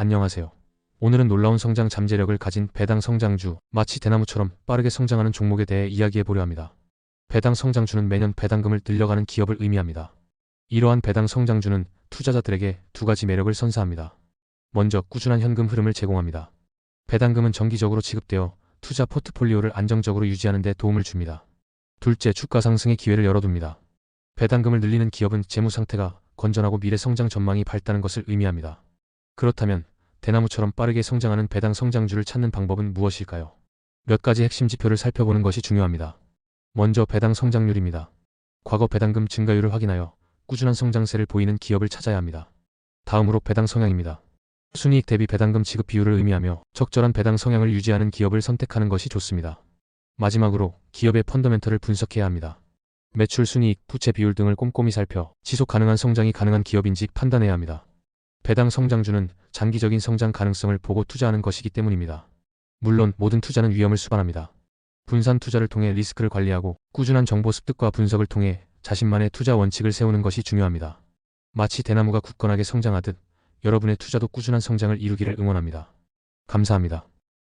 안녕하세요. 오늘은 놀라운 성장 잠재력을 가진 배당 성장주, 마치 대나무처럼 빠르게 성장하는 종목에 대해 이야기해 보려 합니다. 배당 성장주는 매년 배당금을 늘려가는 기업을 의미합니다. 이러한 배당 성장주는 투자자들에게 두 가지 매력을 선사합니다. 먼저 꾸준한 현금 흐름을 제공합니다. 배당금은 정기적으로 지급되어 투자 포트폴리오를 안정적으로 유지하는 데 도움을 줍니다. 둘째, 주가 상승의 기회를 열어둡니다. 배당금을 늘리는 기업은 재무 상태가 건전하고 미래 성장 전망이 밝다는 것을 의미합니다. 그렇다면 대나무처럼 빠르게 성장하는 배당 성장주를 찾는 방법은 무엇일까요? 몇 가지 핵심 지표를 살펴보는 것이 중요합니다. 먼저 배당 성장률입니다. 과거 배당금 증가율을 확인하여 꾸준한 성장세를 보이는 기업을 찾아야 합니다. 다음으로 배당 성향입니다. 순이익 대비 배당금 지급 비율을 의미하며 적절한 배당 성향을 유지하는 기업을 선택하는 것이 좋습니다. 마지막으로 기업의 펀더멘털을 분석해야 합니다. 매출 순이익, 부채 비율 등을 꼼꼼히 살펴 지속 가능한 성장이 가능한 기업인지 판단해야 합니다. 배당 성장주는 장기적인 성장 가능성을 보고 투자하는 것이기 때문입니다. 물론 모든 투자는 위험을 수반합니다. 분산 투자를 통해 리스크를 관리하고 꾸준한 정보 습득과 분석을 통해 자신만의 투자 원칙을 세우는 것이 중요합니다. 마치 대나무가 굳건하게 성장하듯 여러분의 투자도 꾸준한 성장을 이루기를 응원합니다. 감사합니다.